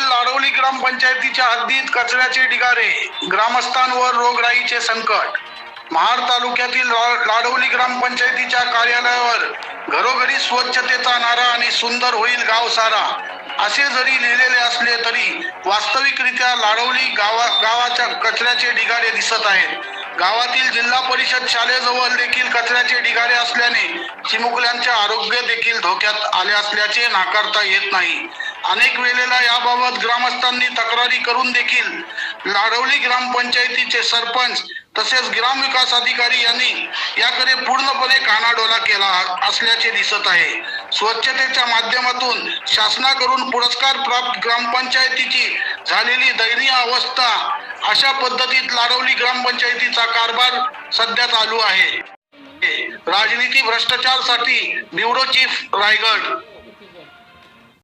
लाडवली ग्रामपंचायतीच्या हद्दीत कचऱ्याचे ढिगारे ग्रामस्थांवर रोगराईचे संकट. महाड तालुक्यातील ला- लाडवली ग्रामपंचायतीच्या कार्यालयावर घरोघरी स्वच्छतेचा नारा आणि सुंदर होईल गाव सारा असे जरी लिहिलेले असले तरी वास्तविकरित्या लाडवली गावा गावाच्या कचऱ्याचे ढिगारे दिसत आहेत. गावातील जिल्हा परिषद शाळेजवळ देखील कचऱ्याचे ढिगारे असल्याने चिमुकल्यांचे आरोग्य देखील धोक्यात आले असल्याचे नाकारता येत नाही. अनेक वेळेला याबाबत ग्रामस्थांनी तक्रारी करून देखील लाडवली ग्रामपंचायतीचे सरपंच तसेच ग्रामविकास अधिकारी यांनी याकडे पूर्णपणे कानाडोला केला असल्याचे दिसत आहे. स्वच्छतेच्या माध्यमातून शासनाकडून पुरस्कार प्राप्त ग्रामपंचायतीची झालेली दयनीय अवस्था अशा पद्धतीत लाडवली ग्रामपंचायतीचा कारभार सध्या चालू आहे. राजनीती भ्रष्टाचारसाठी ब्युरो चीफ रायगड